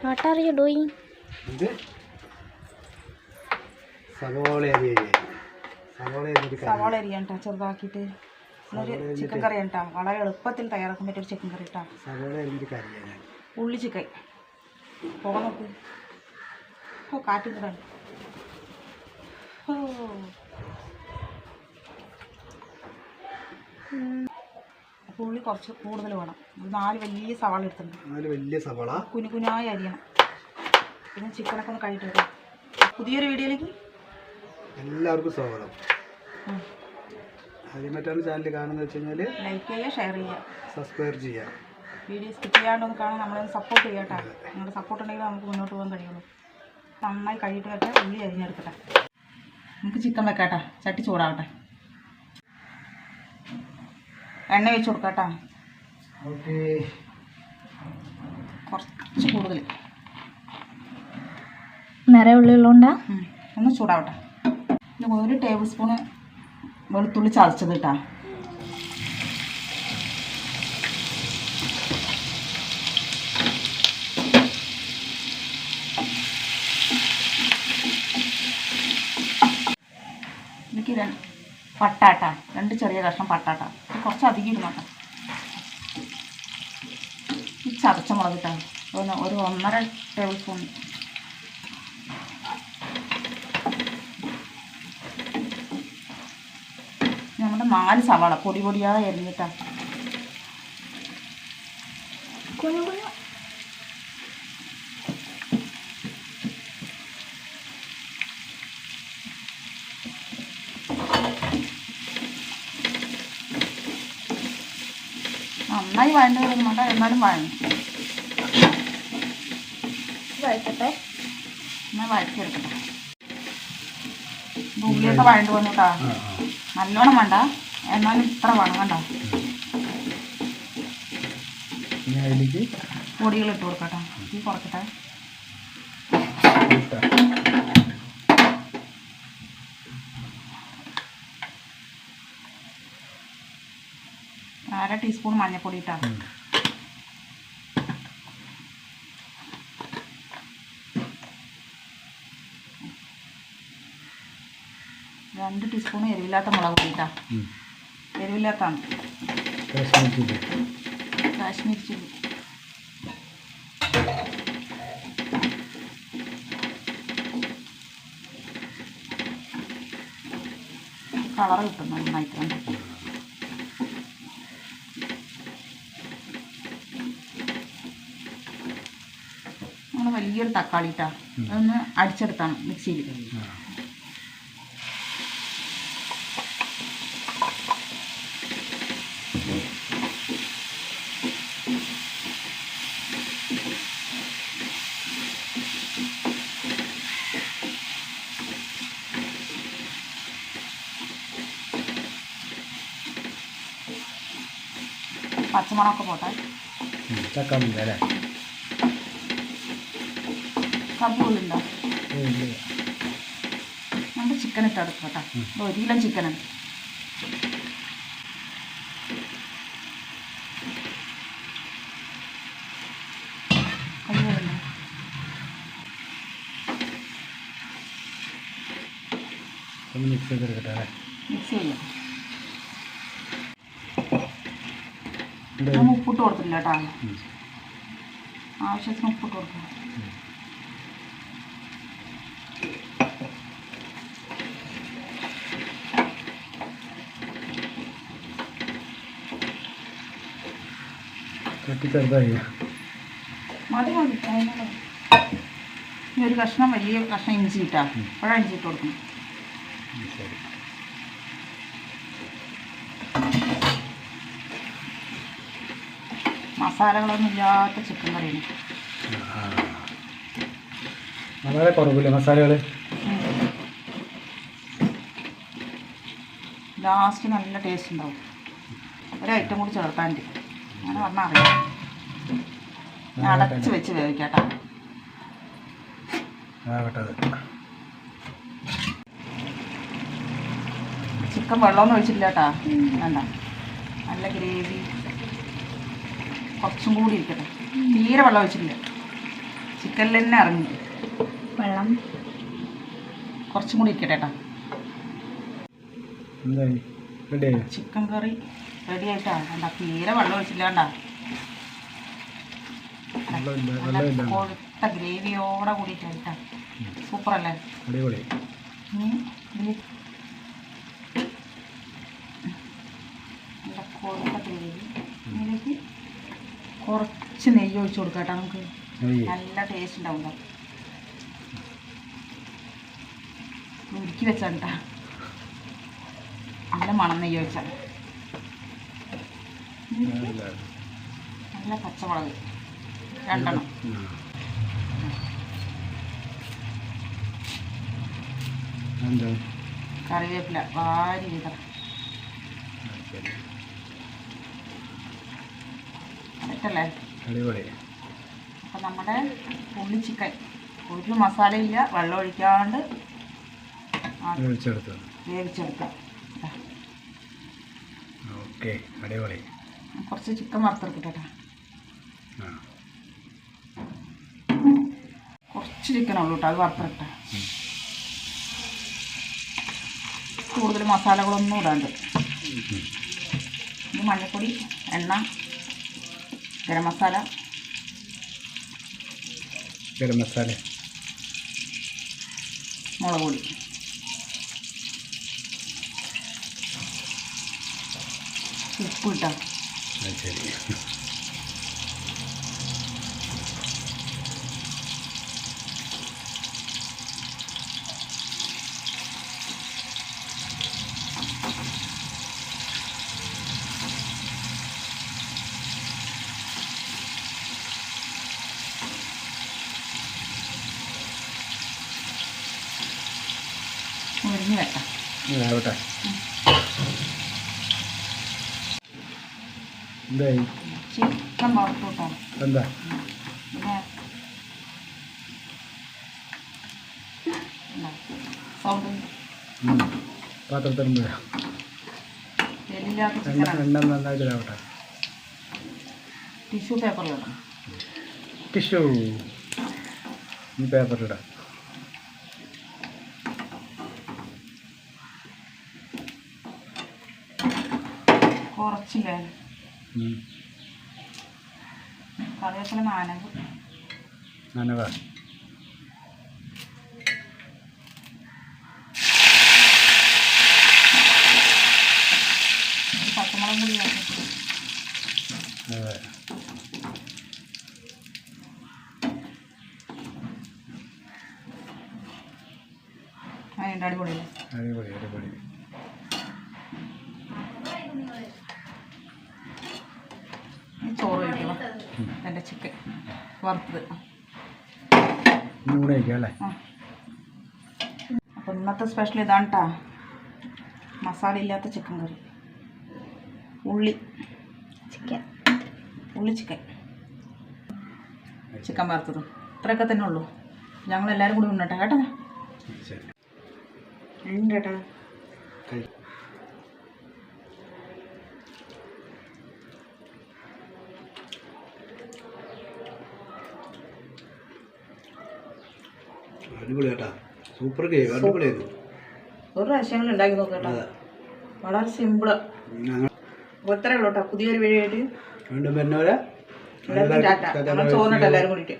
What are you doing? ഇത് സവോള അരി അരി സവോള അരി സവാള അരിയാണ് കേട്ടോ ചെറുതാക്കിയിട്ട് ഒരു ചിക്കൻ കറിയാണ് കേട്ടോ വളരെ എളുപ്പത്തിൽ തയ്യാറാക്കാൻ പറ്റിയ ഒരു ചിക്കൻ കറി കേട്ടോ സവോള അരിഞ്ഞൊരു കറിയാണ് ഉള്ളി ചിക്കൻ. പോകാൻ നോക്ക്. ഓ അപ്പോൾ കുറച്ച് കൂടുതൽ വേണം. നാല് വലിയ സവാള എടുത്തിട്ടുണ്ട്. നാല് വലിയ സവാള. കുഞ്ഞു കുനായ അരിയണം. പിന്നെ ചിക്കനൊക്കെ ഒന്ന് കഴിയിട്ട് വരാം. പുതിയൊരു വീഡിയോയിലേക്ക് എല്ലാവർക്കും സ്വാഗതം. ആദ്യമായിട്ടാണ് ചാനൽ കാണുന്നത് വെച്ച് കഴിഞ്ഞാൽ ലൈക്ക് ചെയ്യുക ഷെയർ ചെയ്യുക. സബ്സ്ക്രൈബ് ചെയ്യുക. വീഡിയോ സ്കിപ്പ് ചെയ്യാണ്ടൊന്ന് കാണാൻ നമ്മളെ സപ്പോർട്ട് ചെയ്യട്ടെ നിങ്ങളുടെ സപ്പോർട്ട് ഉണ്ടെങ്കിൽ നമുക്ക് മുന്നോട്ട് പോകാൻ കഴിയുള്ളൂ. നന്നായി കഴിയിട്ട് വരട്ടെ. ഉള്ളി അരിഞ്ഞെടുക്കട്ടെ. നമുക്ക് ചിക്കൻ വെക്കാട്ടെ. ചട്ടി ചൂടാവട്ടെ. എണ്ണ വെച്ച് കൊടുക്കാം ഓക്കെ. കുറച്ച് കൂടുതൽ നിറയെ ഉള്ളി ഉള്ളതുകൊണ്ടാ? ഒന്ന് ചൂടാവട്ടെ. ഒരു ടേബിൾ സ്പൂണ് വെളുത്തുള്ളി ചതച്ചത് കേട്ടാ എനിക്ക് രണ്ട് പട്ടാട്ട രണ്ട് ചെറിയ കഷ്ണം പട്ടാട്ട കുറച്ച് അധികം ഇരുന്നോട്ടെ ഈ ചതച്ച മുളക് ഇട്ടാ? ഒന്ന് ഒരു ഒന്നര ടേബിൾ സ്പൂൺ. നമ്മുടെ നാല് സവാള പൊടി പൊടിയാതെ എരിഞ്ഞിട്ടാ കുഞ്ഞു. നന്നായി വഴണ്ട് വരുന്നുണ്ട് എന്നാലും വഴങ്ങും വഴക്കട്ടെ എന്നാൽ വഴച്ചെടുക്കട്ടെ ഭൂമിയൊക്കെ വഴണ്ട് വന്നു കേട്ടോ. നല്ലോണം വേണ്ട. എന്നാലും ഇത്ര വണങ്ങണ്ട ഇനി അതിലേക്ക് പൊടികൾ ഇട്ട് കൊടുക്കട്ടെ ഈ കുറക്കട്ടെ അര ടീസ്പൂൺ മഞ്ഞൾപ്പൊടി ഇട്ടാൽ മതി രണ്ട് ടീസ്പൂൺ എരിവില്ലാത്ത മുളക് പൊടി ഇട്ടാ. എരിവില്ലാത്താണ്. കാശ്മീർ ചില്ലി. കളർ കിട്ടും നന്നായിട്ട്. വലിയൊരു തക്കാളി ഇട്ടാ അതൊന്ന് അടിച്ചെടുത്താണ് മിക്സിയിൽ. പച്ചമുളകൊക്കെ പോട്ടെ. തക്കാളി അല്ലേ കറിയുള്ളുണ്ടോ നമ്മുടെ ചിക്കൻ ഇട്ട് എടുക്കാം കേട്ടോ. ഒരു കിലോ മിക്സ് ചെയ്തെടുക്കട്ടെ അല്ലേ? മിക്സ് ചെയ്യാം. നമ്മൾ ഉപ്പിട്ട് കൊടുത്തില്ല കേട്ടോ. ആവശ്യത്തിന് ഉപ്പിട്ട് കൊടുക്കണം കട്ടി ചെറുതായി മതി മതി ഇനി ഒരു കഷ്ണം വലിയ കഷ്ണം ഇഞ്ചി ഇട്ടാ. അപ്പോഴാണ് ഇഞ്ചി ഇട്ട് കൊടുക്കണം. മസാലകളൊന്നും ഇല്ലാത്ത ചിക്കൻ കറിയാണ്. വളരെ കുറവില്ലേ മസാലകൾ ലാസ്റ്റ് നല്ല ടേസ്റ്റ് ഉണ്ടാവും. ഒരു ഐറ്റം കൂടി ചേർക്കാണ്ട് അങ്ങനെ പറഞ്ഞാൽ അറിയാം അടച്ച് വെച്ച് വേവിക്കാട്ടോ. ചിക്കൻ വെള്ളമൊന്നും ഒഴിച്ചില്ല കേട്ടാ വേണ്ട. നല്ല ഗ്രേവി. കുറച്ചും കൂടി ഇരിക്കട്ടെ. തീരെ വെള്ളം ഒഴിച്ചില്ല ചിക്കനിൽ തന്നെ ഇറങ്ങി. വെള്ളം. കുറച്ചും കൂടി ഇരിക്കട്ടെ കേട്ടോ ചിക്കൻ കറി. റെഡി ആയിട്ടാ കണ്ടാ? തീരെ വെള്ളം ഒഴിച്ചില്ലാണ്ടാ കൊഴുത്ത ഗ്രേവിയോടെ കൂടിയിട്ടാ സൂപ്പർ അല്ലേ അടിപൊളി. ഇനി കൊഴുത്ത ഗ്രേവി. ഇതിലേക്ക് കുറച്ച് നെയ്യ് ഒഴിച്ചു കൊടുക്കാം കേട്ടോ നമുക്ക്. നല്ല ടേസ്റ്റ് ഉണ്ടാവും ഉരുക്കി വെച്ചാട്ടാ നല്ല മണം നെയ്യ് ഒഴിച്ചാൽ നല്ല പച്ചമുളക്. രണ്ടെണ്ണം. കറിവേപ്പില. വാരി വിതറ ശരി അപ്പം നമ്മുടെ ഉള്ളി ചിക്കൻ. ഒരു മസാലയില്ല. വെള്ളം ഒഴിക്കാണ്ട് വേവിച്ചെടുക്കാം. ഓക്കെ. അടിപൊളി. കുറച്ച് ചിക്കൻ വറുത്തെടുക്കട്ടെ കുറച്ച് ചിക്കൻ ഉള്ളു കേട്ടോ അത് വറുത്തെടുക്കട്ടെ. കൂടുതൽ മസാലകളൊന്നും ഇടാണ്ട്. ഇത് മഞ്ഞൾപ്പൊടി എണ്ണ ഗരം മസാല. ഗരം മസാല. മുളക് പൊടി. ഉപ്പ് അത് ശരി. മുരിഞ്ഞ് വെക്കാം ആവട്ടെ എന്തായി? ചിക്കൻ വറുത്തു കേട്ടോ എന്താ? എല്ലില്ലാത്ത എണ്ണ എണ്ണ നന്നായിട്ട് ഇതാവട്ടെ. ടിഷ്യൂ പേപ്പറിലിടണം ടിഷ്യൂ ഈ പേപ്പറിലിടാം കുറച്ചില്ലേ? ഉം. കറിവേപ്പില നാനവ് അടിപൊളിയല്ലേ അടിപൊളി അടിപൊളി ഈ ചോറ് കഴിക്കണം എന്റെ ചിക്കൻ വറുത്തത്. അപ്പം ഇന്നത്തെ സ്പെഷ്യൽ ഇതാണ് കേട്ടോ മസാല ഇല്ലാത്ത ചിക്കൻ കറി. ഉള്ളി. ചിക്കൻ. ഉള്ളി ചിക്കൻ. ചിക്കൻ വറുത്തതും. ഇത്രയൊക്കെ തന്നെ ഉള്ളൂ. ഞങ്ങൾ എല്ലാരും കൂടി ഉണ്ണട്ടെ കേട്ടോ. ശരി. ഉണ്ട് കേട്ടോ അടിപൊളി കേട്ടാ സൂപ്പർ കേക്ക് അടിപൊളിയായിരുന്നു. ഒരു പ്രാവശ്യം ഉണ്ടാക്കി നോക്കാം വളരെ സിമ്പിൾ ഇത്രയേ ഉള്ളൂ കേട്ടോ. പുതിയൊരു വീഡിയോ ആയിട്ട് വീണ്ടും വരുന്നവരെ ചോറിനിട്ട് എല്ലാവരും കൂടിയിട്ട്.